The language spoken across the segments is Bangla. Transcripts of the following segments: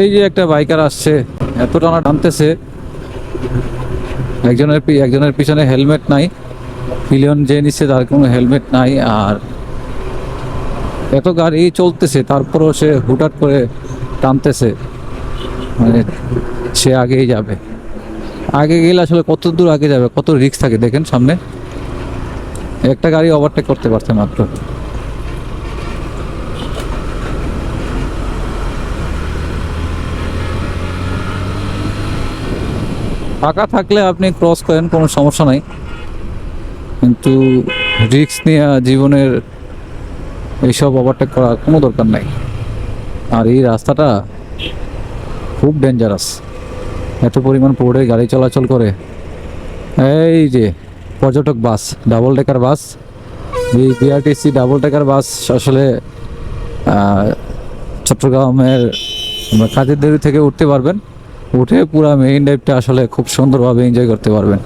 এই যে একটা বাইকার আসছে এত টানা টানতেছে। একজনের একজনের পিছনে হেলমেট নাই। পিলিয়ন যে নিচ্ছে তার কোনো হেলমেট নাই আর এত গাড়ি চলতেছে, তারপরেও সে হুটাট করে টানতেছে। মানে সে আগেই যাবে। আগে গেলে আসলে কত দূর আগে যাবে, কত রিস্ক থাকে দেখেন সামনে। একটা গাড়ি ওভারটেক করতে পারছে মাত্র। ফাঁকা থাকলে আপনি ক্রস করেন, কোনো সমস্যা নাই। কিন্তু রিস্ক নেওয়া জীবনের এইসব ওভারটেক করার কোনো দরকার নাই। আর এই রাস্তাটা খুব ডেঞ্জারাস এত পরিমাণ পড়ে গাড়ি চলাচল করে। এই যে, পর্যটক বাস ডাবল ডেকার বাস এই বিআরটিসি ডাবল ডেকার বাস আসলে চট্টগ্রামের কাজের দেরি থেকে উঠতে পারবেন। উঠে পুরো মেইন ড্রাইভটা আসলে খুব সুন্দরভাবে এনজয় করতে পারবেন।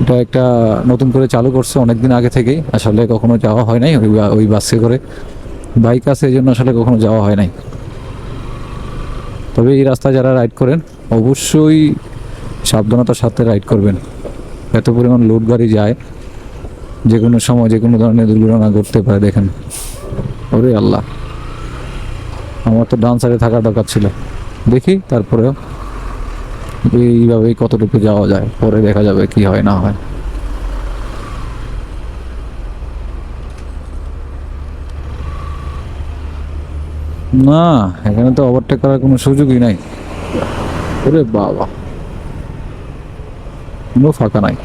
এটা একটা নতুন করে চালু করছে অনেক দিন আগে থেকেই। আসলে কখনো যাওয়া হয় নাই ওই ওই বাসে করে। বাইক আছে এই জন্য আসলে কখনো যাওয়া হয় নাই। তবে এই রাস্তায় যারা রাইড করেন, অবশ্যই সাবধানতার সাথে রাইড করবেন। এত পরিমাণ লোড গাড়ি যায় যে কোনো সময় যে কোনো ধরনের দুর্ঘটনা ঘটতে পারে দেখেন। ওরে আল্লাহ। আমার তো ডান সাইডে থাকার দরকার ছিল। দেখি তারপরেও। এইভাবেই কতটুকু যাওয়া যায়, পরে দেখা যাবে কি হয়, না হয়। না, এখানে তো ওভারটেক করার কোনো সুযোগই নাই। ওরে বাবা। কোনো ফাঁকা নাই।